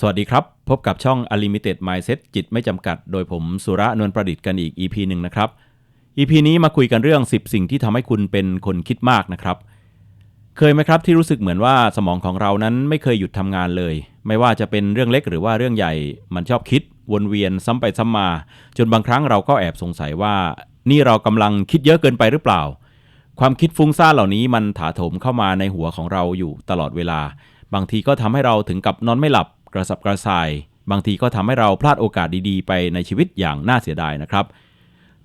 สวัสดีครับ พบกับช่อง Unlimited Mindset จิตไม่จำกัด โดยผมสุระนวลประดิษฐ์กันอีก EP หนึ่งนะครับ EP นี้มาคุยกันเรื่อง 10 สิ่งที่ทำให้คุณเป็นคนคิดมากนะครับ เคยไหมครับที่รู้สึกเหมือนว่าสมองของเรานั้นไม่เคยหยุดทำงานเลย ไม่ว่าจะเป็นเรื่องเล็กหรือว่าเรื่องใหญ่ มันชอบคิด วนเวียนซ้ำไปซ้ำมา จนบางครั้งเราก็แอบสงสัยว่า นี่เรากำลังคิดเยอะเกินไปหรือเปล่า ความคิดฟุ้งซ่านเหล่านี้มันถาโถมเข้ามาในหัวของเราอยู่ตลอดเวลา บางทีก็ทำให้เราถึงกับนอนไม่หลับ ระสับกระส่าย บางทีก็ทำให้เราพลาดโอกาสดีๆ ไปในชีวิตอย่างน่าเสียดายนะครับ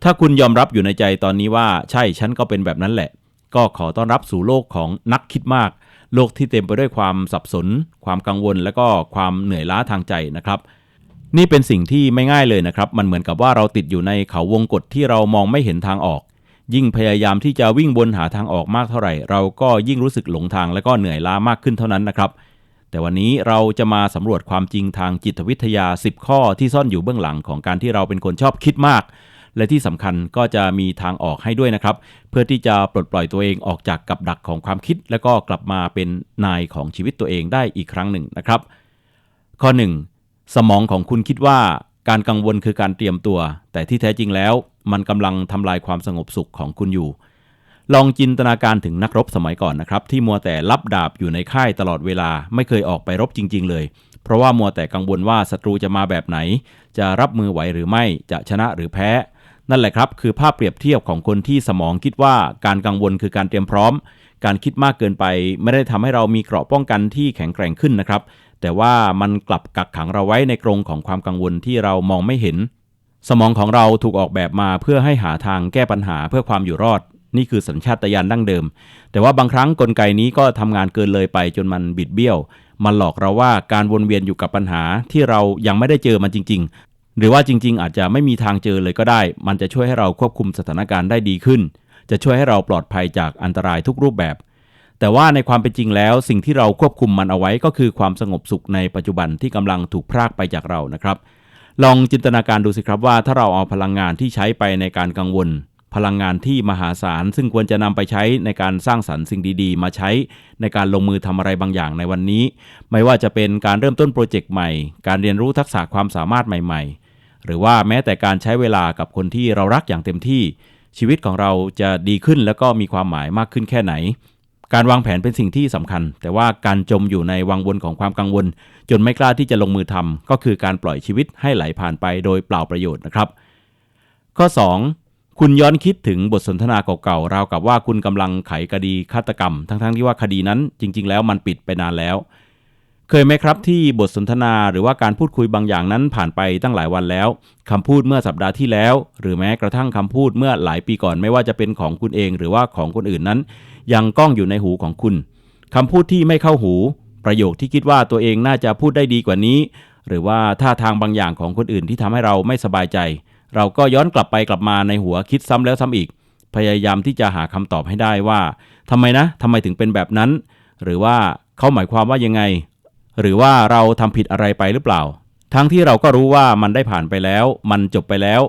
ถ้าคุณยอมรับอยู่ในใจตอนนี้ว่าใช่ฉันก็เป็นแบบนั้นแหละ ก็ขอต้อนรับสู่โลกของนักคิดมาก โลกที่เต็มไปด้วยความสับสน ความกังวล และก็ความเหนื่อยล้าทางใจนะครับนี่เป็นสิ่งที่ไม่ง่ายเลยนะครับ มันเหมือนกับว่าเราติดอยู่ในเขาวงกฏที่เรามองไม่เห็นทางออก ยิ่งพยายามที่จะวิ่งวนหาทางออกมากเท่าไหร่ เราก็ยิ่งรู้สึกหลงทางและก็เหนื่อยล้ามากขึ้นเท่านั้นนะครับ แต่วันนี้เราจะมาสำรวจความจริงทางจิตวิทยา 10 ข้อที่ซ่อนอยู่เบื้องหลังของการที่เราเป็นคนชอบคิดมาก และที่สำคัญก็จะมีทางออกให้ด้วยนะครับ เพื่อที่จะปลดปล่อยตัวเองออกจากกับดักของความคิด แล้วก็กลับมาเป็นนายของชีวิตตัวเองได้อีกครั้งหนึ่งนะครับ ข้อ 1. สมองของคุณคิดว่าการกังวลคือการเตรียมตัว แต่ที่แท้จริงแล้ว มันกำลังทำลายความสงบสุขของคุณอยู่ ลองจินตนาการถึงนักรบสมัยก่อนนะครับที่มัวแต่รับดาบอยู่ในค่ายตลอดเวลาไม่เคยออกไปรบจริง ๆ เลย เพราะว่ามัวแต่กังวลว่าศัตรูจะมาแบบไหน จะรับมือไหวหรือไม่จะชนะหรือแพ้ นั่นแหละครับ คือภาพเปรียบเทียบของคนที่สมองคิดว่าการกังวลคือการเตรียมพร้อม การคิดมากเกินไป ไม่ได้ทำให้เรามีเกราะป้องกันที่แข็งแกร่งขึ้นนะครับ แต่ว่ามันกลับกักขังเราไว้ในกรงของความกังวลที่เรามองไม่เห็น สมองของเราถูกออกแบบมาเพื่อให้หาทางแก้ปัญหาเพื่อความอยู่รอด นี่คือสัญชาตญาณดั้งเดิม แต่ว่าบางครั้งกลไกนี้ก็ทำงานเกินเลยไปจนมันบิดเบี้ยว มันหลอกเราว่าการวนเวียนอยู่กับปัญหาที่เรายังไม่ได้เจอมันจริง ๆ หรือว่าจริง ๆ อาจจะไม่มีทางเจอเลยก็ได้ มันจะช่วยให้เราควบคุมสถานการณ์ได้ดีขึ้น จะช่วยให้เราปลอดภัยจากอันตรายทุกรูปแบบ แต่ว่าในความเป็นจริงแล้วสิ่งที่เราควบคุมมันเอาไว้ก็คือความสงบสุขในปัจจุบันที่กำลังถูกพรากไปจากเรานะครับลองจินตนาการดูสิครับว่าถ้าเราเอาพลังงานที่ใช้ไปในการกังวล พลังงานที่มหาศาล ซึ่งควรจะนำไปใช้ในการสร้างสรรค์สิ่งดีๆ มาใช้ในการลงมือทำอะไรบางอย่างในวันนี้ ไม่ว่าจะเป็นการเริ่มต้นโปรเจกต์ใหม่ การเรียนรู้ทักษะความสามารถใหม่ๆ หรือว่าแม้แต่การใช้เวลากับคนที่เรารักอย่างเต็มที่ ชีวิตของเราจะดีขึ้นแล้วก็มีความหมายมากขึ้นแค่ไหน การวางแผนเป็นสิ่งที่สำคัญ แต่ว่าการจมอยู่ในวังวนของความกังวล จนไม่กล้าที่จะลงมือทำก็คือการปล่อยชีวิตให้ไหลผ่านไปโดยเปล่าประโยชน์นะครับ ข้อ 2. คุณย้อนคิดถึงบทสนทนาเก่าๆราวกับว่าคุณกำลังไขคดีฆาตกรรม ทั้งๆที่ว่าคดีนั้นจริง ๆ แล้วมันปิดไปนานแล้ว เคยไหมครับที่บทสนทนาหรือว่าการพูดคุยบางอย่างนั้นผ่านไปตั้งหลายวันแล้วคำพูดเมื่อสัปดาห์ที่แล้ว หรือแม้กระทั่งคำพูดเมื่อหลายปีก่อนไม่ว่าจะเป็นของคุณเอง หรือว่าของคนอื่นนั้น ยังก้องอยู่ในหูของคุณคำพูดที่ไม่เข้าหู ประโยคที่คิดว่าตัวเองน่าจะพูดได้ดีกว่านี้ หรือว่าท่าทางบางอย่างของคนอื่นที่ทำให้เราไม่สบายใจ เราก็ย้อนกลับไปกลับมาในหัวคิดซ้ำแล้วซ้ำอีก พยายามที่จะหาคำตอบให้ได้ว่าทำไมนะทำไมถึงเป็นแบบนั้น หรือว่าเขาหมายความว่ายังไง หรือว่าเราทำผิดอะไรไปหรือเปล่า ทั้งที่เราก็รู้ว่ามันได้ผ่านไปแล้ว มันจบไปแล้ว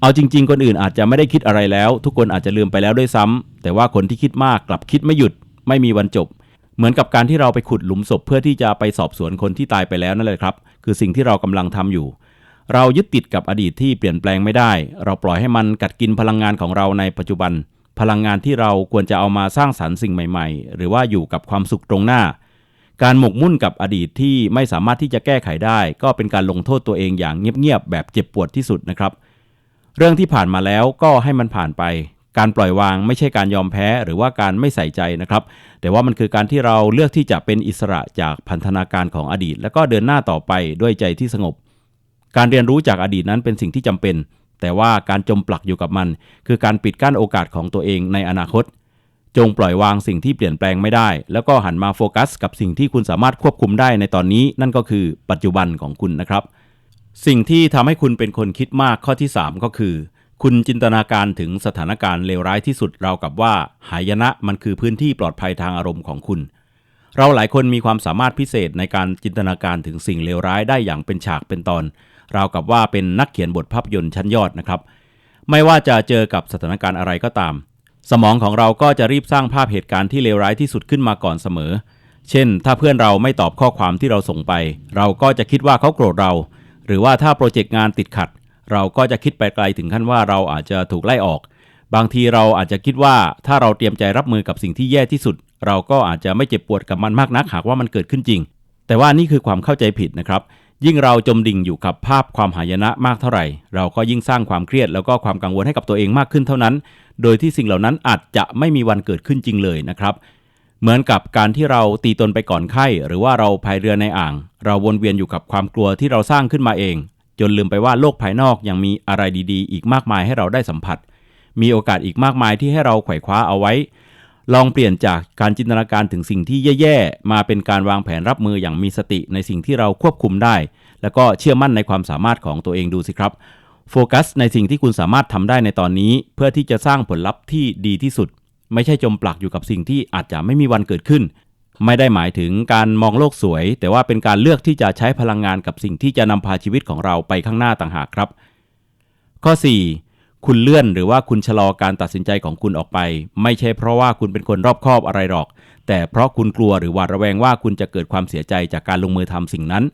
เอาจริง ๆ คนอื่นอาจจะไม่ได้คิดอะไรแล้ว ทุกคนอาจจะลืมไปแล้วด้วยซ้ำแต่ว่าคนที่คิดมากกลับคิดไม่หยุด ไม่มีวันจบเหมือนกับการที่เราไปขุดหลุมศพเพื่อที่จะไปสอบสวนคนที่ตายไปแล้วนั่นเลยครับ คือสิ่งที่เรากำลังทำอยู่ เรายึดติดกับอดีตที่เปลี่ยนแปลงไม่ได้ เราปล่อยให้มันกัดกินพลังงานของเราในปัจจุบัน พลังงานที่เราควรจะเอามาสร้างสรรค์สิ่งใหม่ ๆ หรือว่าอยู่กับความสุขตรงหน้า การหมกมุ่นกับอดีตที่ไม่สามารถที่จะแก้ไขได้ ก็เป็นการลงโทษตัวเองอย่างเงียบๆแบบเจ็บปวดที่สุดนะครับ เรื่องที่ผ่านมาแล้วก็ให้มันผ่านไป การปล่อยวางไม่ใช่การยอมแพ้หรือว่าการไม่ใส่ใจนะครับ แต่ว่ามันคือการที่เราเลือกที่จะเป็นอิสระจากพันธนาการของอดีต แล้วก็เดินหน้าต่อไปด้วยใจที่สงบ การเรียนรู้จากอดีตนั้นเป็นสิ่งที่จำเป็น แต่ว่าการจมปลักอยู่กับมัน คือการปิดกั้นโอกาสของตัวเองในอนาคต จงปล่อยวางสิ่งที่เปลี่ยนแปลงไม่ได้ แล้วก็หันมาโฟกัส กับสิ่งที่คุณสามารถควบคุมได้ในตอนนี้ นั่นก็คือปัจจุบันของคุณนะครับ สิ่งที่ทำให้คุณเป็นคนคิดมากข้อที่ 3 ก็คือ คุณจินตนาการถึงสถานการณ์เลวร้ายที่สุดราวกับว่า หายนะมันคือพื้นที่ปลอดภัยทางอารมณ์ของคุณ เราหลายคนมีความสามารถพิเศษในการจินตนาการถึงสิ่งเลวร้ายได้อย่างเป็นฉากเป็นตอน ราวกับว่าเป็นนักเขียนบทภาพยนตร์ชั้นยอดนะครับ ไม่ว่าจะเจอกับสถานการณ์อะไรก็ตาม สมองของเราก็จะรีบสร้างภาพเหตุการณ์ที่เลวร้ายที่สุดขึ้นมาก่อนเสมอ เช่น ถ้าเพื่อนเราไม่ตอบข้อความที่เราส่งไป เราก็จะคิดว่าเขาโกรธเรา หรือว่าถ้าโปรเจกต์งานติดขัด เราก็จะคิดไปไกลถึงขั้นว่าเราอาจจะถูกไล่ออก บางทีเราอาจจะคิดว่าถ้าเราเตรียมใจรับมือกับสิ่งที่แย่ที่สุด เราก็อาจจะไม่เจ็บปวดกับมันมากนักหากว่ามันเกิดขึ้นจริง แต่ว่านี่คือความเข้าใจผิดนะครับ ยิ่งเราจมดิ่งอยู่กับภาพความหายนะมากเท่าไหร่ เราก็ยิ่งสร้างความเครียดแล้วก็ความกังวลให้กับตัวเองมากขึ้นเท่านั้น โดยที่สิ่งเหล่านั้นอาจจะไม่มีวันเกิดขึ้นจริงเลยนะครับ เหมือนกับการที่เราตีตนไปก่อนไข้ หรือว่าเราพายเรือในอ่าง เราวนเวียนอยู่กับความกลัวที่เราสร้างขึ้นมาเอง จนลืมไปว่าโลกภายนอกยังมีอะไรดี ๆ อีกมากมายให้เราได้สัมผัส มีโอกาสอีกมากมายที่ให้เราไขว่คว้าเอาไว้ ลองเปลี่ยนจากการจินตนาการถึงสิ่งที่แย่ๆ มาเป็นการวางแผนรับมืออย่างมีสติในสิ่งที่เราควบคุมได้ แล้วก็เชื่อมั่นในความสามารถของตัวเองดูสิครับ โฟกัสในสิ่งที่คุณสามารถทำได้ในตอนนี้ เพื่อที่จะสร้างผลลัพธ์ที่ดีที่สุด ไม่ใช่จมปลักอยู่กับสิ่งที่อาจจะไม่มีวันเกิดขึ้น ไม่ได้หมายถึงการมองโลกสวย แต่ว่าเป็นการเลือกที่จะใช้พลังงานกับสิ่งที่จะนำพาชีวิตของเราไปข้างหน้าต่างหากครับ ข้อ 4 คุณเลื่อนหรือว่าคุณชะลอการตัดสินใจของคุณออกไป ไม่ใช่เพราะว่าคุณเป็นคนรอบคอบอะไรหรอก แต่เพราะคุณกลัวหรือหวาดระแวงว่าคุณจะเกิดความเสียใจจากการลงมือทำสิ่งนั้น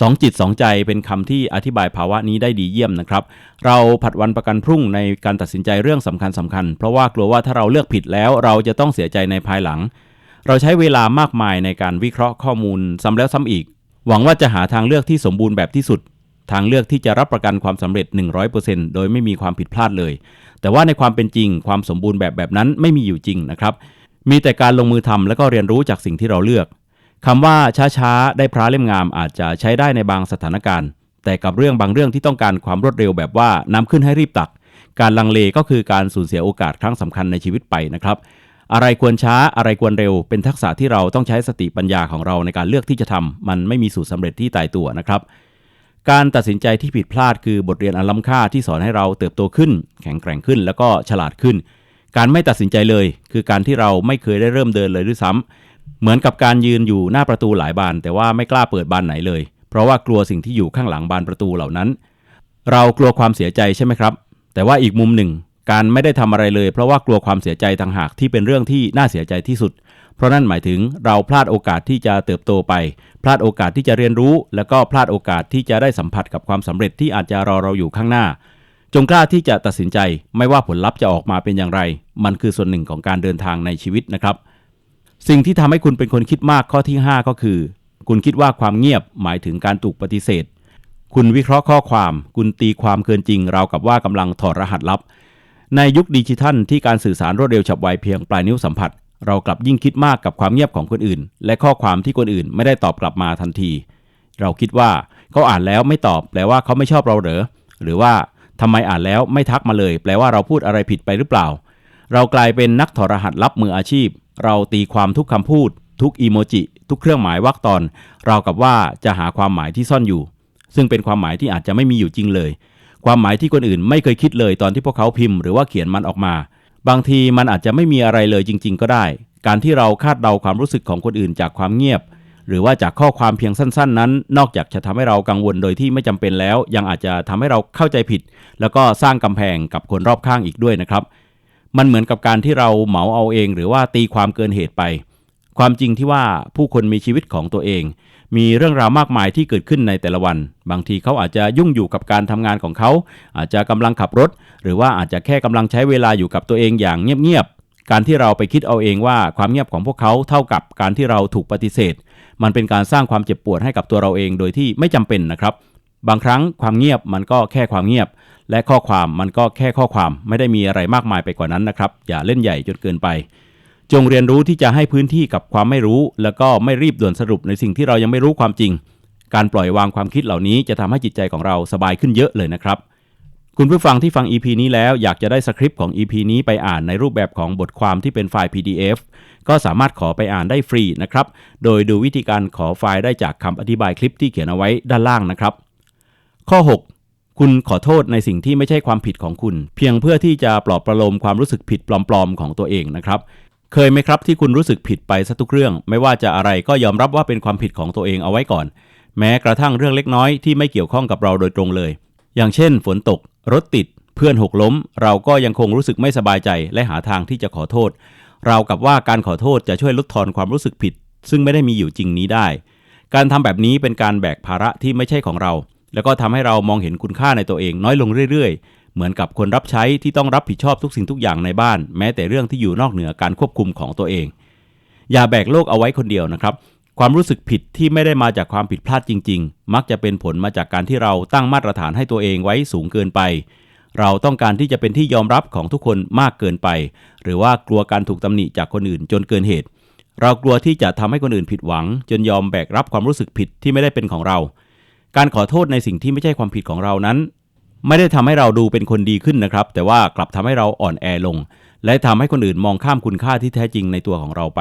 สองจิตสองใจเป็นคำที่อธิบายภาวะนี้ได้ดีเยี่ยมนะครับ เราผัดวันประกันพรุ่งในการตัดสินใจเรื่องสำคัญสำคัญ เพราะว่ากลัวว่าถ้าเราเลือกผิดแล้วเราจะต้องเสียใจในภายหลัง เราใช้เวลามากมายในการวิเคราะห์ข้อมูลซ้ำแล้วซ้ำอีก หวังว่าจะหาทางเลือกที่สมบูรณ์แบบที่สุด ทางเลือกที่จะรับประกันความสำเร็จ 100%โดยไม่มีความผิดพลาดเลย แต่ว่าในความเป็นจริงความสมบูรณ์แบบแบบนั้นไม่มีอยู่จริงนะครับ มีแต่การลงมือทำและก็เรียนรู้จากสิ่งที่เราเลือกคำว่าช้าๆ ได้พระเล่มงามอาจจะใช้ได้ในบางสถานการณ์ แต่กับเรื่องบางเรื่องที่ต้องการความรวดเร็วแบบว่าน้ำขึ้นให้รีบตัก การลังเลก็คือการสูญเสียโอกาสครั้งสำคัญในชีวิตไปนะครับอะไรควรช้าอะไรควรเร็ว เป็นทักษะที่เราต้องใช้สติปัญญาของเราในการเลือกที่จะทำมันไม่มีสูตรสำเร็จที่ตายตัวนะครับ การตัดสินใจที่ผิดพลาดคือบทเรียนอันล้ำค่าที่สอนให้เราเติบโตขึ้น แข็งแกร่งขึ้น แล้วก็ฉลาดขึ้น การไม่ตัดสินใจเลย คือการที่เราไม่เคยได้เริ่มเดินเลยด้วยซ้ำเหมือนกับการยืนอยู่หน้าประตูหลายบาน แต่ว่าไม่กล้าเปิดบานไหนเลย เพราะว่ากลัวสิ่งที่อยู่ข้างหลังบานประตูเหล่านั้น เรากลัวความเสียใจใช่ไหมครับ แต่ว่าอีกมุมหนึ่ง การไม่ได้ทำอะไรเลย เพราะว่ากลัวความเสียใจต่างหากที่เป็นเรื่องที่น่าเสียใจที่สุด เพราะนั่นหมายถึงเราพลาดโอกาสที่จะเติบโตไป พลาดโอกาสที่จะเรียนรู้ แล้วก็พลาดโอกาสที่จะได้สัมผัสกับความสำเร็จที่อาจจะรอเราอยู่ข้างหน้า จงกล้าที่จะตัดสินใจ ไม่ว่าผลลัพธ์จะออกมาเป็นอย่างไร มันคือส่วนหนึ่งของการเดินทางในชีวิตนะครับ สิ่งที่ทำให้คุณเป็นคนคิดมากข้อที่ 5 ก็คือ คุณคิดว่าความเงียบหมายถึงการถูกปฏิเสธ คุณวิเคราะห์ข้อความ คุณตีความเกินจริงราวกับว่ากำลังถอดรหัสลับในยุคดิจิทัลที่การสื่อสารรวดเร็วฉับไวเพียงปลายนิ้วสัมผัส เรากลับยิ่งคิดมากกับความเงียบของคนอื่น และข้อความที่คนอื่นไม่ได้ตอบกลับมาทันที เราคิดว่าเขาอ่านแล้วไม่ตอบแปลว่าเขาไม่ชอบเราเหรอหรือว่าทำไมอ่านแล้วไม่ทักมาเลย แปลว่าเราพูดอะไรผิดไปหรือเปล่า เรากลายเป็นนักถอดรหัสลับมืออาชีพ เราตีความทุกคำพูด ทุกอีโมจิ ทุกเครื่องหมายวรรคตอน เรากับว่าจะหาความหมายที่ซ่อนอยู่ ซึ่งเป็นความหมายที่อาจจะไม่มีอยู่จริงเลย ความหมายที่คนอื่นไม่เคยคิดเลยตอนที่พวกเขาพิมพ์หรือว่าเขียนมันออกมา บางทีมันอาจจะไม่มีอะไรเลยจริง ๆ ก็ได้ การที่เราคาดเดาความรู้สึกของคนอื่นจากความเงียบ หรือว่าจากข้อความเพียงสั้น ๆ นั้น นอกจากจะทำให้เรากังวลโดยที่ไม่จำเป็นแล้ว ยังอาจจะทำให้เราเข้าใจผิด แล้วก็สร้างกำแพงกับคนรอบข้างอีกด้วยนะครับ มันเหมือนกับการที่เราเหมาเอาเอง หรือว่าตีความเกินเหตุไป ความจริงที่ว่าผู้คนมีชีวิตของตัวเอง มีเรื่องราวมากมายที่เกิดขึ้นในแต่ละวัน บางทีเขาอาจจะยุ่งอยู่กับการทำงานของเขา อาจจะกำลังขับรถ หรือว่าอาจจะแค่กำลังใช้เวลาอยู่กับตัวเองอย่างเงียบๆการที่เราไปคิดเอาเองว่าความเงียบของพวกเขาเท่ากับการที่เราถูกปฏิเสธ มันเป็นการสร้างความเจ็บปวดให้กับตัวเราเองโดยที่ไม่จำเป็นนะครับ บางครั้งความเงียบมันก็แค่ความเงียบ และข้อความมันก็แค่ข้อความไม่ได้มีอะไรมากมายไปกว่านั้นนะครับอย่าเล่นใหญ่จนเกินไป จงเรียนรู้ที่จะให้พื้นที่กับความไม่รู้ แล้วก็ไม่รีบด่วนสรุปในสิ่งที่เรายังไม่รู้ความจริง การปล่อยวางความคิดเหล่านี้จะทำให้จิตใจของเราสบายขึ้นเยอะเลยนะครับ คุณผู้ฟังที่ฟัง EP นี้แล้วอยากจะได้สคริปต์ของ EP นี้ไปอ่านในรูปแบบของบทความที่เป็นไฟล์ PDF ก็สามารถขอไปอ่านได้ฟรีนะครับ โดยดูวิธีการขอไฟล์ได้จากคำอธิบายคลิปที่เขียนเอาไว้ด้านล่างนะครับ ข้อ 6คุณขอโทษในสิ่งที่ไม่ใช่ความผิดของคุณ เพียงเพื่อที่จะปลอบประโลมความรู้สึกผิดปลอมๆ ของตัวเองนะครับ เคยไหมครับที่คุณรู้สึกผิดไปซะทุกเรื่อง ไม่ว่าจะอะไรก็ยอมรับว่าเป็นความผิดของตัวเองเอาไว้ก่อน แม้กระทั่งเรื่องเล็กน้อยที่ไม่เกี่ยวข้องกับเราโดยตรงเลย อย่างเช่น ฝนตก รถติด เพื่อนหกล้ม เราก็ยังคงรู้สึกไม่สบายใจและหาทางที่จะขอโทษ เรากับว่าการขอโทษจะช่วยลดทอนความรู้สึกผิด ซึ่งไม่ได้มีอยู่จริงนี้ได้ การทำแบบนี้เป็นการแบกภาระที่ไม่ใช่ของเรา แล้วก็ทำให้เรามองเห็นคุณค่าในตัวเองน้อยลงเรื่อยๆ เหมือนกับคนรับใช้ที่ต้องรับผิดชอบทุกสิ่งทุกอย่างในบ้าน แม้แต่เรื่องที่อยู่นอกเหนือการควบคุมของตัวเอง อย่าแบกโลกเอาไว้คนเดียวนะครับ ความรู้สึกผิดที่ไม่ได้มาจากความผิดพลาดจริง ๆ มักจะเป็นผลมาจากการที่เราตั้งมาตรฐานให้ตัวเองไว้สูงเกินไป เราต้องการที่จะเป็นที่ยอมรับของทุกคนมากเกินไป หรือว่ากลัวการถูกตำหนิจากคนอื่นจนเกินเหตุ เรากลัวที่จะทำให้คนอื่นผิดหวัง จนยอมแบกรับความรู้สึกผิดที่ไม่ได้เป็นของเราการขอโทษในสิ่งที่ไม่ใช่ความผิดของเรานั้น ไม่ได้ทำให้เราดูเป็นคนดีขึ้นนะครับ แต่ว่ากลับทำให้เราอ่อนแอลง และทำให้คนอื่นมองข้ามคุณค่าที่แท้จริงในตัวของเราไป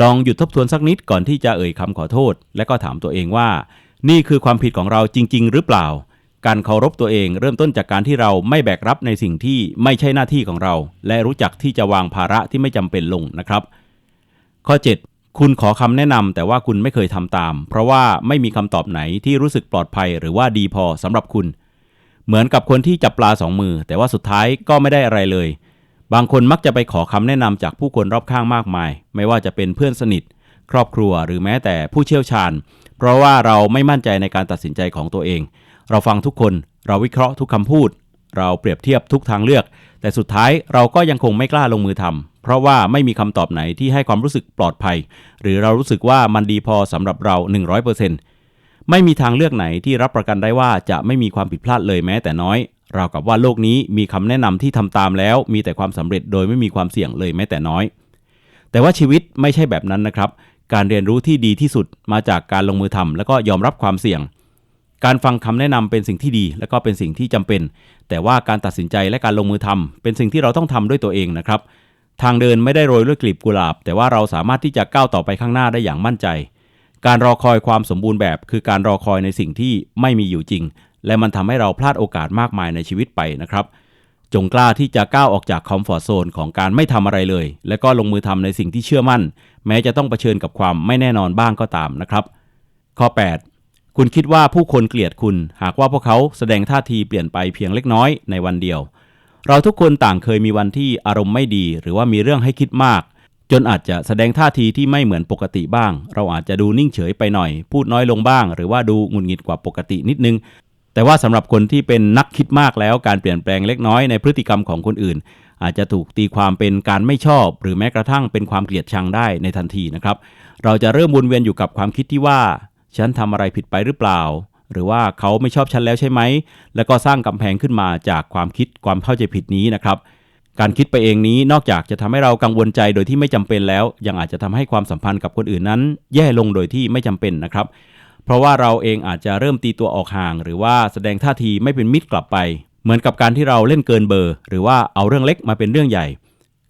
ลองหยุดทบทวนสักนิดก่อนที่จะเอ่ยคำขอโทษ และก็ถามตัวเองว่า นี่คือความผิดของเราจริง ๆ หรือเปล่า การเคารพตัวเองเริ่มต้นจากการที่เราไม่แบกรับในสิ่งที่ไม่ใช่หน้าที่ของเรา และรู้จักที่จะวางภาระที่ไม่จำเป็นลงนะครับ ข้อ 7คุณขอคำแนะนำแต่ว่าคุณไม่เคยทำตาม เพราะว่าไม่มีคำตอบไหนที่รู้สึกปลอดภัยหรือว่าดีพอสำหรับคุณ เหมือนกับคนที่จับปลาสองมือ แต่ว่าสุดท้ายก็ไม่ได้อะไรเลย บางคนมักจะไปขอคำแนะนำจากผู้คนรอบข้างมากมาย ไม่ว่าจะเป็นเพื่อนสนิท ครอบครัวหรือแม้แต่ผู้เชี่ยวชาญ เพราะว่าเราไม่มั่นใจในการตัดสินใจของตัวเอง เราฟังทุกคน เราวิเคราะห์ทุกคำพูด เราเปรียบเทียบทุกทางเลือก แต่สุดท้ายเราก็ยังคงไม่กล้าลงมือทำเพราะว่าไม่มีคำตอบไหนที่ให้ความรู้สึกปลอดภัย หรือเรารู้สึกว่ามันดีพอสำหรับเรา 100% ไม่มีทางเลือกไหนที่รับประกันได้ว่าจะไม่มีความผิดพลาดเลยแม้แต่น้อย ราวกับว่าโลกนี้มีคำแนะนำที่ทำตามแล้ว มีแต่ความสำเร็จโดยไม่มีความเสี่ยงเลยแม้แต่น้อย แต่ว่าชีวิตไม่ใช่แบบนั้นนะครับ การเรียนรู้ที่ดีที่สุดมาจากการลงมือทำแล้วก็ยอมรับความเสี่ยง การฟังคำแนะนำเป็นสิ่งที่ดี และก็เป็นสิ่งที่จำเป็น แต่ว่าการตัดสินใจและการลงมือทำเป็นสิ่งที่เราต้องทำด้วยตัวเองนะครับ ทางเดินไม่ได้โรยด้วยกลีบกุหลาบ แต่ว่าเราสามารถที่จะก้าวต่อไปข้างหน้าได้อย่างมั่นใจ การรอคอยความสมบูรณ์แบบ คือการรอคอยในสิ่งที่ไม่มีอยู่จริง และมันทำให้เราพลาดโอกาสมากมายในชีวิตไปนะครับ จงกล้าที่จะก้าวออกจากคอมฟอร์ทโซนของการไม่ทำอะไรเลย และก็ลงมือทำในสิ่งที่เชื่อมั่น แม้จะต้องเผชิญกับความไม่แน่นอนบ้างก็ตามนะครับ ข้อ 8 คุณคิดว่าผู้คนเกลียดคุณ หากว่าพวกเขาแสดงท่าทีเปลี่ยนไปเพียงเล็กน้อยในวันเดียว เราทุกคนต่างเคยมีวันที่อารมณ์ไม่ดี หรือว่ามีเรื่องให้คิดมาก จนอาจจะแสดงท่าทีที่ไม่เหมือนปกติบ้าง เราอาจจะดูนิ่งเฉยไปหน่อย พูดน้อยลงบ้าง หรือว่าดูหงุดหงิดกว่าปกตินิดนึง แต่ว่าสำหรับคนที่เป็นนักคิดมากแล้วการเปลี่ยนแปลงเล็กน้อยในพฤติกรรมของคนอื่น อาจจะถูกตีความเป็นการไม่ชอบ หรือแม้กระทั่งเป็นความเกลียดชังได้ในทันทีนะครับ เราจะเริ่มวนเวียนอยู่กับความคิดที่ว่า ฉันทำอะไรผิดไปหรือเปล่า หรือว่าเขาไม่ชอบฉันแล้วใช่ไหมแล้วก็สร้างกำแพงขึ้นมาจากความคิดความเข้าใจผิดนี้นะครับ การคิดไปเองนี้นอกจากจะทำให้เรากังวลใจโดยที่ไม่จำเป็นแล้ว ยังอาจจะทำให้ความสัมพันธ์กับคนอื่นนั้น แย่ลงโดยที่ไม่จำเป็นนะครับ เพราะว่าเราเองอาจจะเริ่มตีตัวออกห่าง หรือว่าแสดงท่าทีไม่เป็นมิตรกลับไป เหมือนกับการที่เราเล่นเกินเบอร์ หรือว่าเอาเรื่องเล็กมาเป็นเรื่องใหญ่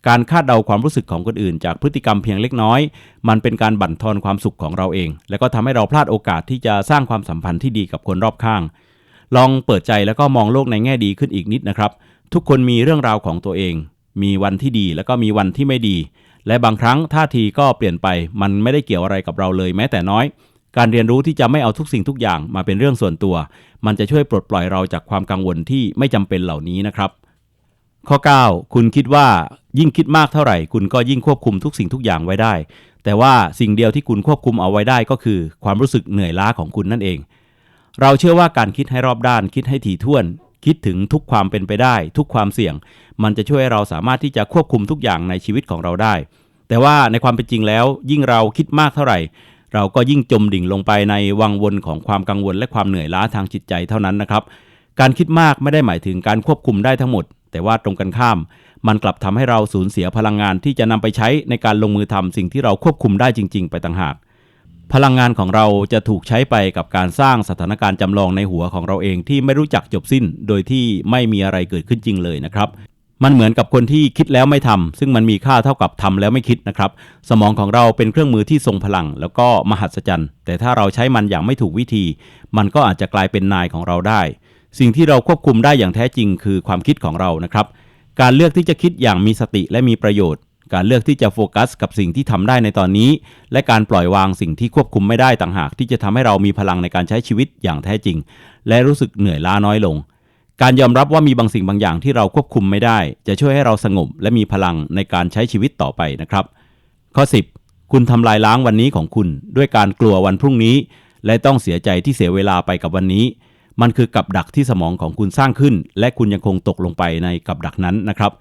การคาดเดาความรู้สึกของคนอื่น จากพฤติกรรมเพียงเล็กน้อย มันเป็นการบั่นทอนความสุขของเราเอง และก็ทำให้เราพลาดโอกาสที่จะสร้างความสัมพันธ์ที่ดีกับคนรอบข้าง ลองเปิดใจแล้วก็มองโลกในแง่ดีขึ้นอีกนิดนะครับ ทุกคนมีเรื่องราวของตัวเอง มีวันที่ดีแล้วก็มีวันที่ไม่ดี และบางครั้งท่าทีก็เปลี่ยนไป มันไม่ได้เกี่ยวอะไรกับเราเลยแม้แต่น้อย การเรียนรู้ที่จะไม่เอาทุกสิ่งทุกอย่างมาเป็นเรื่องส่วนตัว มันจะช่วยปลดปล่อยเราจากความกังวลที่ไม่จำเป็นเหล่านี้นะครับ ข้อ 9 คุณคิดว่ายิ่งคิดมากเท่าไหร่ คุณก็ยิ่งควบคุมทุกสิ่งทุกอย่างไว้ได้ แต่ว่าสิ่งเดียวที่คุณควบคุมเอาไว้ได้ก็คือ ความรู้สึกเหนื่อยล้าของคุณนั่นเอง เราเชื่อว่าการคิดให้รอบด้านคิดให้ถี่ถ้วน คิดถึงทุกความเป็นไปได้ ทุกความเสี่ยง มันจะช่วยเราสามารถที่จะควบคุมทุกอย่างในชีวิตของเราได้ แต่ว่าในความเป็นจริงแล้ว ยิ่งเราคิดมากเท่าไหร่ เราก็ยิ่งจมดิ่งลงไปในวังวนของความกังวลและความเหนื่อยล้าทางจิตใจเท่านั้นนะครับ การคิดมากไม่ได้หมายถึงการควบคุมได้ทั้งหมด แต่ว่าตรงกันข้าม มันกลับทำให้เราสูญเสียพลังงานที่จะนำไปใช้ในการลงมือทำสิ่งที่เราควบคุมได้จริง ๆ ไปต่างหาก พลังงานของเราจะถูกใช้ไปกับการสร้างสถานการณ์จำลองในหัวของเราเองที่ไม่รู้จักจบสิ้น โดยที่ไม่มีอะไรเกิดขึ้นจริงเลยนะครับ มันเหมือนกับคนที่คิดแล้วไม่ทำซึ่งมันมีค่าเท่ากับทำแล้วไม่คิดนะครับ สมองของเราเป็นเครื่องมือที่ทรงพลัง แล้วก็มหัศจรรย์ แต่ถ้าเราใช้มันอย่างไม่ถูกวิธี มันก็อาจจะกลายเป็นนายของเราได้ สิ่งที่เราควบคุมได้อย่างแท้จริงคือความคิดของเรานะครับ การเลือกที่จะคิดอย่างมีสติและมีประโยชน์ การเลือกที่จะโฟกัสกับสิ่งที่ทำได้ในตอนนี้ และการปล่อยวางสิ่งที่ควบคุมไม่ได้ต่างหาก ที่จะทำให้เรามีพลังในการใช้ชีวิตอย่างแท้จริง และรู้สึกเหนื่อยล้าน้อยลง การยอมรับว่ามีบางสิ่งบางอย่างที่เราควบคุมไม่ได้ จะช่วยให้เราสงบและมีพลังในการใช้ชีวิตต่อไปนะครับ ข้อ 10 คุณทำลายล้างวันนี้ของคุณ ด้วยการกลัววันพรุ่งนี้ และต้องเสียใจที่เสียเวลาไปกับวันนี้ มันคือกับดักที่สมองของคุณสร้างขึ้น และคุณยังคงตกลงไปในกับดักนั้นนะครับ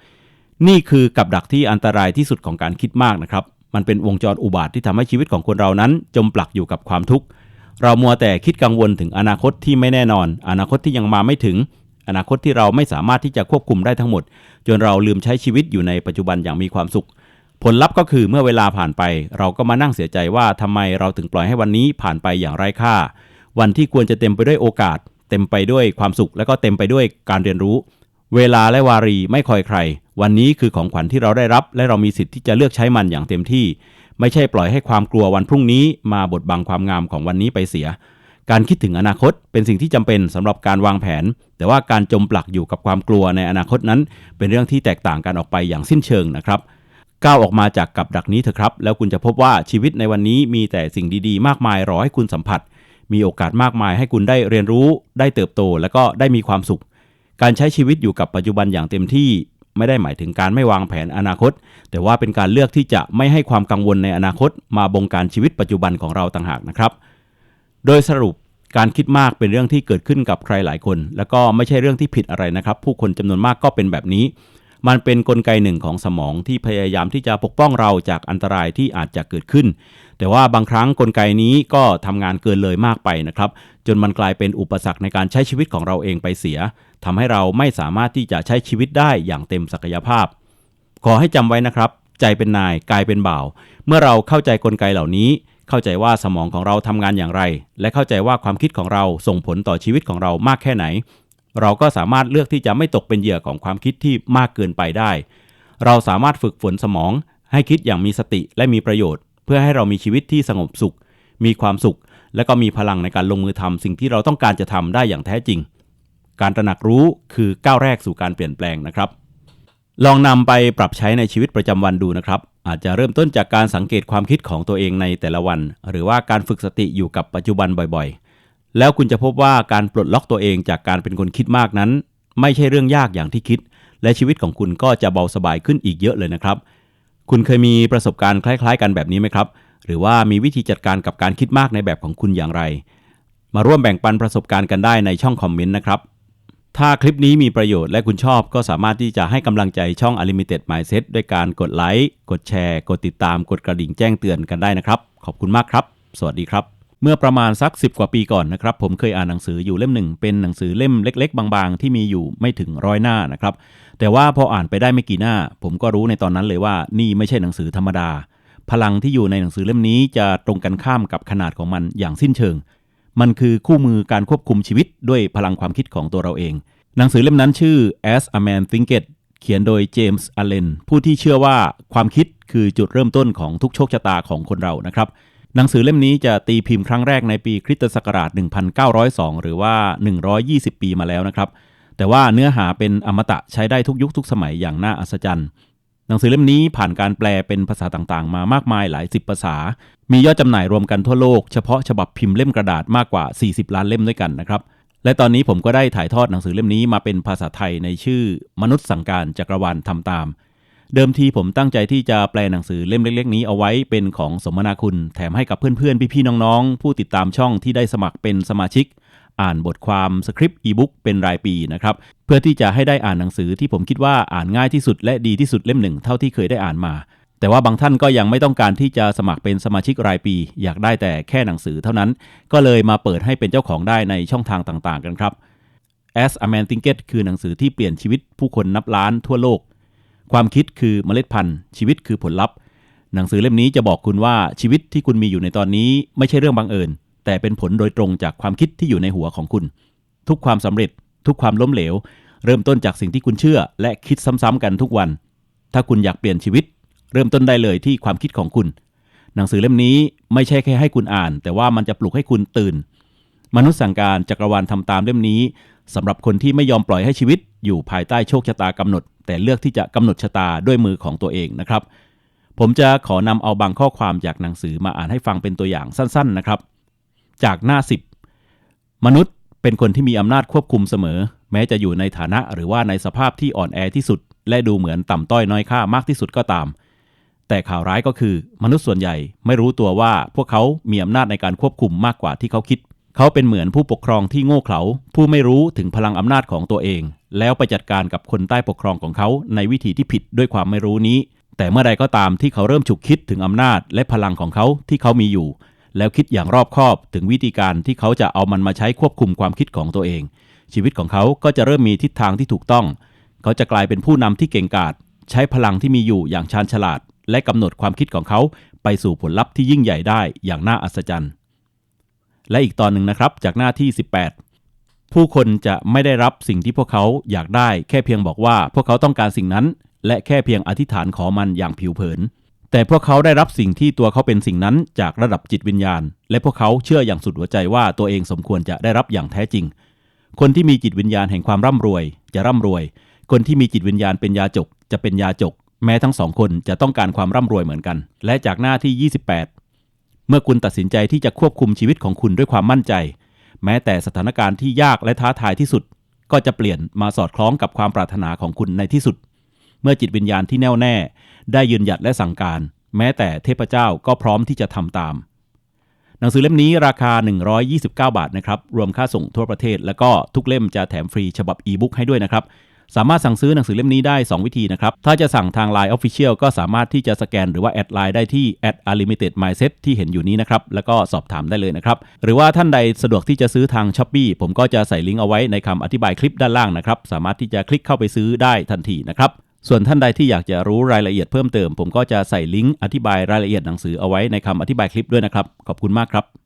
นี่คือกับดักที่อันตรายที่สุดของการคิดมากนะครับ มันเป็นวงจรอุบาทที่ทำให้ชีวิตของคนเรานั้น จมปลักอยู่กับความทุกข์ เรามัวแต่คิดกังวลถึงอนาคตที่ไม่แน่นอน อนาคตที่ยังมาไม่ถึง อนาคตที่เราไม่สามารถที่จะควบคุมได้ทั้งหมด จนเราลืมใช้ชีวิตอยู่ในปัจจุบันอย่างมีความสุข ผลลัพธ์ก็คือเมื่อเวลาผ่านไป เราก็มานั่งเสียใจว่าทำไมเราถึงปล่อยให้วันนี้ผ่านไปอย่างไร้ค่า วันที่ควรจะเต็มไปด้วยโอกาส เต็มไปด้วยความสุข และก็เต็มไปด้วยการเรียนรู้ เวลาและวารีไม่คอยใคร วันนี้คือของขวัญที่เราได้รับ และเรามีสิทธิ์ที่จะเลือกใช้มันอย่างเต็มที่ ไม่ใช่ปล่อยให้ความกลัววันพรุ่งนี้ มาบดบังความงามของวันนี้ไปเสีย การคิดถึงอนาคตเป็นสิ่งที่จำเป็นสำหรับการวางแผน แต่ว่าการจมปลักอยู่กับความกลัวในอนาคตนั้น เป็นเรื่องที่แตกต่างกันออกไปอย่างสิ้นเชิงนะครับก้าวออกมาจากกับดักนี้เถอะครับ แล้วคุณจะพบว่าชีวิตในวันนี้มีแต่สิ่งดีๆ มากมายรอให้คุณสัมผัส มีโอกาสมากมายให้คุณได้เรียนรู้ ได้เติบโต และก็ได้มีความสุข การใช้ชีวิตอยู่กับปัจจุบันอย่างเต็มที่ ไม่ได้หมายถึงการไม่วางแผนอนาคต แต่ว่าเป็นการเลือกที่จะไม่ให้ความกังวลในอนาคต มาบงการชีวิตปัจจุบันของเราต่างหากนะครับ โดยสรุปการคิดมากเป็นเรื่องที่เกิดขึ้นกับใครหลายคน แล้วก็ไม่ใช่เรื่องที่ผิดอะไรนะครับ ผู้คนจำนวนมากก็เป็นแบบนี้ มันเป็นนกลไกหนึ่งของสมองที่พยายามที่จะปกป้องเราจากอันตรายที่อาจจะเกิดขึ้น แต่ว่าบางครั้งกลไกนี้ก็ทำงานเกินเลยมากไปนะครับ จนมันกลายเป็นอุปสรรคในการใช้ชีวิตของเราเองไปเสียทำให้เราไม่สามารถที่จะใช้ชีวิตได้อย่างเต็มศักยภาพ ขอให้จำไว้นะครับ ใจเป็นนายกายเป็นบ่าว เมื่อเราเข้าใจกลไกเหล่านี้ เข้าใจว่าสมองของเราทำงานอย่างไร และเข้าใจว่าความคิดของเราส่งผลต่อชีวิตของเรามากแค่ไหน เราก็สามารถเลือกที่จะไม่ตกเป็นเหยื่อของความคิดที่มากเกินไปได้ เราสามารถฝึกฝนสมองให้คิดอย่างมีสติและมีประโยชน์ พื่อให้เรามีชีวิตที่สงบสุข มีความสุข และก็มีพลังในการลงมือทำสิ่งที่เราต้องการจะทำได้อย่างแท้จริง การตระหนักรู้คือก้าวแรกสู่การเปลี่ยนแปลงนะครับ ลองนำไปปรับใช้ในชีวิตประจำวันดูนะครับ อาจจะเริ่มต้นจากการสังเกตความคิดของตัวเองในแต่ละวัน หรือว่าการฝึกสติอยู่กับปัจจุบันบ่อยๆ แล้วคุณจะพบว่าการปลดล็อกตัวเองจากการเป็นคนคิดมากนั้น ไม่ใช่เรื่องยากอย่างที่คิด และชีวิตของคุณก็จะเบาสบายขึ้นอีกเยอะเลยนะครับ คุณเคยมีประสบการณ์คล้าย ๆ กันแบบนี้ไหมครับ หรือว่ามีวิธีจัดการกับการคิดมากในแบบของคุณอย่างไร มาร่วมแบ่งปันประสบการณ์กันได้ในช่องคอมเมนต์นะครับ ถ้าคลิปนี้มีประโยชน์และคุณชอบก็สามารถที่จะให้กำลังใจช่อง Unlimited Mindset ด้วยการกดไลค์ กดแชร์ กดติดตาม กดกระดิ่งแจ้งเตือนกันได้นะครับ ขอบคุณมากครับ สวัสดีครับ เมื่อประมาณสัก 10 กว่าปีก่อนนะครับ ผมเคยอ่านหนังสืออยู่เล่มหนึ่ง เป็นหนังสือเล่มเล็ก ๆ บางๆ ที่มีอยู่ไม่ถึงร้อยหน้านะครับ แต่ว่าพออ่านไปได้ไม่กี่หน้า ผมก็รู้ในตอนนั้นเลยว่านี่ไม่ใช่หนังสือธรรมดา พลังที่อยู่ในหนังสือเล่มนี้จะตรงกันข้ามกับขนาดของมันอย่างสิ้นเชิง มันคือคู่มือการควบคุมชีวิตด้วยพลังความคิดของตัวเราเอง หนังสือเล่มนั้นชื่อ As a Man Thinketh เขียนโดยเจมส์อเลนผู้ที่เชื่อว่าความคิดคือจุดเริ่มต้นของทุกโชคชะตาของคนเรานะครับ หนังสือเล่มนี้จะตีพิมพ์ครั้งแรกในปีคริสตศักราช 1902 หรือว่า 120 ปีมาแล้วนะครับ แต่ว่าเนื้อหาเป็นอมตะใช้ได้ทุกยุคทุกสมัยอย่างน่าอัศจรรย์ หนังสือเล่มนี้ผ่านการแปลเป็นภาษาต่างๆ มามากมายหลายสิบภาษา มียอดจำหน่ายรวมกันทั่วโลก เฉพาะฉบับพิมพ์เล่มกระดาษมากกว่า 40 ล้านเล่มด้วยกันนะครับ และตอนนี้ผมก็ได้ถ่ายทอดหนังสือเล่มนี้มาเป็นภาษาไทยในชื่อ มนุษย์สั่งการจักรวาลทำตาม เดิมทีผมตั้งใจที่จะแปลหนังสือเล่มเล็ก ๆ นี้เอาไว้เป็นของสมนาคุณ แถมให้กับเพื่อนๆ พี่ๆ น้องๆ ผู้ติดตามช่องที่ได้สมัครเป็นสมาชิก อ่านบทความสคริปต์อีบุ๊กเป็นรายปีนะครับ เพื่อที่จะให้ได้อ่านหนังสือที่ผมคิดว่าอ่านง่ายที่สุดและดีที่สุดเล่มหนึ่งเท่าที่เคยได้อ่านมา แต่ว่าบางท่านก็ยังไม่ต้องการที่จะสมัครเป็นสมาชิกรายปี อยากได้แต่แค่หนังสือเท่านั้น ก็เลยมาเปิดให้เป็นเจ้าของได้ในช่องทางต่างๆ กันครับ As a Man Thinketh คือหนังสือที่เปลี่ยนชีวิตผู้คนนับล้านทั่วโลก ความคิดคือเมล็ดพันธุ์ ชีวิตคือผลลัพธ์ หนังสือเล่มนี้จะบอกคุณว่าชีวิตที่คุณมีอยู่ในตอนนี้ไม่ใช่เรื่องบังเอิญ แต่เป็นผลโดยตรงจากความคิดที่อยู่ในหัวของคุณ ทุกความสำเร็จ ทุกความล้มเหลว เริ่มต้นจากสิ่งที่คุณเชื่อ และคิดซ้ำๆกันทุกวัน ถ้าคุณอยากเปลี่ยนชีวิต เริ่มต้นได้เลยที่ความคิดของคุณ หนังสือเล่มนี้ไม่ใช่แค่ให้คุณอ่าน แต่ว่ามันจะปลุกให้คุณตื่น มนุษย์สั่งการจักรวาลทำตามเล่มนี้สำหรับคนที่ไม่ยอมปล่อยให้ชีวิต อยู่ภายใต้โชคชะตากำหนด แต่เลือกที่จะกำหนดชะตาด้วยมือของตัวเองนะครับ ผมจะขอนำเอาบางข้อความจากหนังสือมาอ่านให้ฟังเป็นตัวอย่างสั้น ๆนะครับ จากหน้า 10 มนุษย์เป็นคนที่มีอำนาจควบคุมเสมอ แม้จะอยู่ในฐานะหรือว่าในสภาพที่อ่อนแอที่สุด และดูเหมือนต่ำต้อยน้อยค่ามากที่สุดก็ตาม แต่ข่าวร้ายก็คือ มนุษย์ส่วนใหญ่ไม่รู้ตัวว่าพวกเขามีอำนาจในการควบคุมมากกว่าที่เขาคิด เขาเป็นเหมือนผู้ปกครองที่โง่เขลาผู้ไม่รู้ถึงพลังอำนาจของตัวเอง แล้วไปจัดการกับคนใต้ปกครองของเขาในวิธีที่ผิดด้วยความไม่รู้นี้ แต่เมื่อใดก็ตามที่เขาเริ่มฉุกคิดถึงอำนาจและพลังของเขาที่เขามีอยู่ แล้วคิดอย่างรอบคอบถึงวิธีการที่เขาจะเอามันมาใช้ควบคุมความคิดของตัวเอง ชีวิตของเขาก็จะเริ่มมีทิศทางที่ถูกต้อง เขาจะกลายเป็นผู้นำที่เก่งกาจใช้พลังที่มีอยู่อย่างชาญฉลาด และกำหนดความคิดของเขาไปสู่ผลลัพธ์ที่ยิ่งใหญ่ได้อย่างน่าอัศจรรย์ และอีกตอนหนึ่งนะครับจากหน้าที่ 18 ผู้คนจะไม่ได้รับสิ่งที่พวกเขาอยากได้ แค่เพียงบอกว่าพวกเขาต้องการสิ่งนั้น และแค่เพียงอธิษฐานขอมันอย่างผิวเผิน แต่พวกเขาได้รับสิ่งที่ตัวเขาเป็นสิ่งนั้นจากระดับจิตวิญญาณ และพวกเขาเชื่ออย่างสุดหัวใจว่าตัวเองสมควรจะได้รับอย่างแท้จริง คนที่มีจิตวิญญาณแห่งความร่ำรวย จะร่ำรวย คนที่มีจิตวิญญาณเป็นยาจกจะเป็นยาจกแม้ทั้งสองคนจะต้องการความร่ำรวยเหมือนกัน และจากหน้าที่ 28 เมื่อคุณตัดสินใจที่จะควบคุมชีวิตของคุณด้วยความมั่นใจ แม้แต่สถานการณ์ที่ยากและท้าทายที่สุด ก็จะเปลี่ยนมาสอดคล้องกับความปรารถนาของคุณในที่สุด เมื่อจิตวิญญาณที่แน่วแน่ ได้ยืนหยัดและสั่งการ แม้แต่เทพเจ้าก็พร้อมที่จะทำตาม หนังสือเล่มนี้ราคา 129 บาทนะครับรวมค่าส่งทั่วประเทศ แล้วก็ทุกเล่มจะแถมฟรีฉบับอีบุ๊กให้ด้วยนะครับ สามารถสั่งซื้อหนังสือเล่มนี้ได้ 2 วิธีนะครับ ถ้าจะสั่งทาง Line Official ก็สามารถที่จะสแกนหรือว่าแอดไลน์ได้ที่ a d @unlimited mindset ที่เห็นอยู่นี้นะครับ แล้วก็สอบถามได้เลยนะครับ หรือว่าท่านใดสะดวกที่จะซื้อทาง s h อ p e e ผมก็จะใส่ลิงก์เอาไว้ในคำอธิบายคลิปด้านล่างนะครับ สามารถที่จะคลิกเข้าไปซื้อได้ทันทีนะครับส่วนท่านใดที่อยากจะรู้รายละเอียดเพิ่มเติม ผมก็จะใส่ลิงก์อธิบายรายละเอียดหนังสือเอาไว้ในคำอธิบายคลิปด้วยนะครับ ขอบคุณมากครับ